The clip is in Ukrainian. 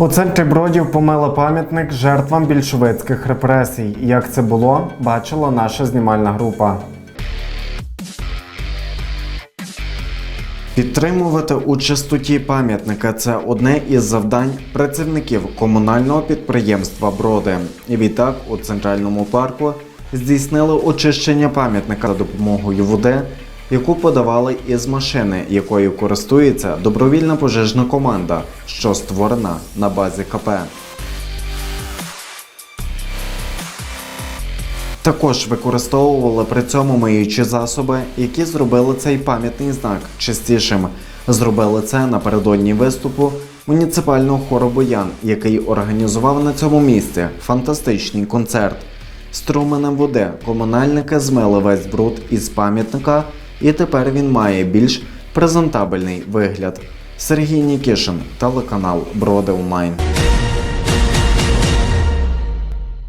У центрі Бродів помили пам'ятник жертвам більшовицьких репресій. Як це було, бачила наша знімальна група. Підтримувати у чистоті пам'ятника це одне із завдань працівників комунального підприємства Броди. І відтак у центральному парку здійснили очищення пам'ятника за допомогою води, яку подавали із машини, якою користується добровільна пожежна команда, що створена на базі КП. Також використовували при цьому миючі засоби, які зробили цей пам'ятний знак чистішим. Зробили це напередодні виступу муніципального хору Боян, який організував на цьому місці фантастичний концерт. Струменем води комунальники змили весь бруд із пам'ятника, і тепер він має більш презентабельний вигляд. Сергій Нікішин, телеканал Броди.